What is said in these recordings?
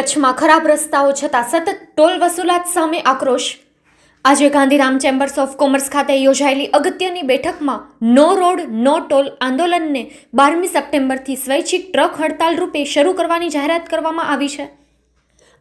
કચ્છમાં ખરાબ રસ્તાઓ છતાં સતત ટોલ વસૂલાત સામે આક્રોશ. આજે ગાંધીધામ ચેમ્બર્સ ઓફ કોમર્સ ખાતે યોજાયેલી અગત્યની બેઠકમાં નો રોડ, નો ટોલ આંદોલનને બારમી સપ્ટેમ્બરથી સ્વૈચ્છિક ટ્રક હડતાલ રૂપે શરૂ કરવાની જાહેરાત કરવામાં આવી છે.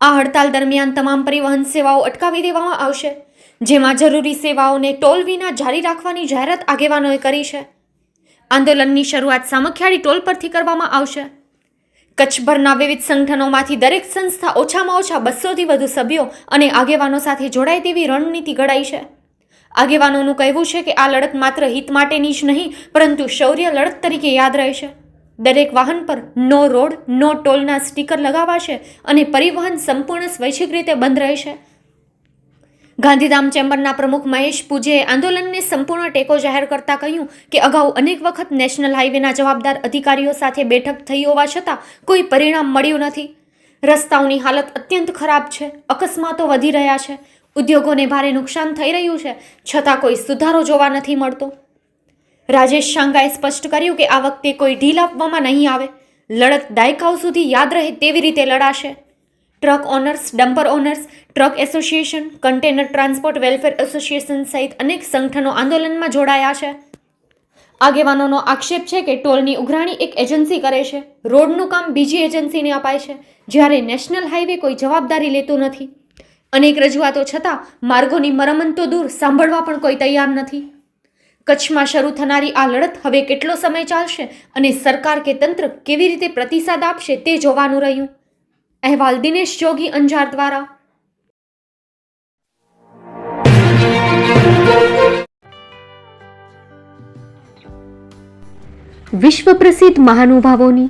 આ હડતાલ દરમિયાન તમામ પરિવહન સેવાઓ અટકાવી દેવામાં આવશે, જેમાં જરૂરી સેવાઓને ટોલ વિના જારી રાખવાની જાહેરાત આગેવાનોએ કરી છે. આંદોલનની શરૂઆત સામખિયાળી ટોલ પરથી કરવામાં આવશે. કચ્છભરના વિવિધ સંગઠનોમાંથી દરેક સંસ્થા ઓછામાં ઓછા બસોથી વધુ સભ્યો અને આગેવાનો સાથે જોડાય તેવી રણનીતિ ઘડાઈ છે. આગેવાનોનું કહેવું છે કે આ લડત માત્ર હિત માટેની જ નહીં, પરંતુ શૌર્ય લડત તરીકે યાદ રહેશે દરેક વાહન પર નો રોડ, નો ટોલના સ્ટીકર લગાવાશે અને પરિવહન સંપૂર્ણ સ્વૈચ્છિક રીતે બંધ રહેશે. ગાંધીધામ ચેમ્બરના પ્રમુખ મહેશ પૂજેએ આંદોલનને સંપૂર્ણ ટેકો જાહેર કરતા કહ્યું કે અગાઉ અનેક વખત નેશનલ હાઈવેના જવાબદાર અધિકારીઓ સાથે બેઠક થઈ હોવા છતાં કોઈ પરિણામ મળ્યું નથી. રસ્તાઓની હાલત અત્યંત ખરાબ છે, અકસ્માતો વધી રહ્યા છે, ઉદ્યોગોને ભારે નુકસાન થઈ રહ્યું છે, છતાં કોઈ સુધારો જોવા નથી મળતો. રાજેશ શાંગાએ સ્પષ્ટ કર્યું કે આ વખતે કોઈ ઢીલ આપવામાં નહીં આવે. લડત દાયકાઓ સુધી યાદ રહે તેવી રીતે લડાશે. Truck owners dumper owners truck association container transport welfare association સહિત અનેક સંગઠનો આંદોલનમાં જોડાયા છે. આગેવાનોનો આક્ષેપ છે કે ટોલની ઉઘરાણી એક એજન્સી કરે છે. રોડનું કામ બીજી એજન્સીને અપાય છે. જ્યારે નેશનલ હાઈવે કોઈ જવાબદારી લેતું નથી. અનેક રજૂઆતો છતાં માર્ગોની મરમત દૂર સાંભળવા પણ કોઈ તૈયાર નથી. કચ્છમાં શરૂ થનારી આ લડત હવે કેટલો સમય ચાલશે અને સરકાર કે તંત્ર કેવી રીતે પ્રતિસાદ આપશે તે જોવાનું રહ્યું. અહેવાલ દિનેશ જોગી અંજાર દ્વારા. વિશ્વ પ્રસિદ્ધ મહાનુભાવોની,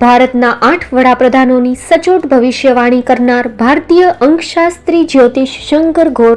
ભારતના આઠ વડાપ્રધાનોની સચોટ ભવિષ્યવાણી કરનાર ભારતીય અંકશાસ્ત્રી જ્યોતિષ શંકર ઘોર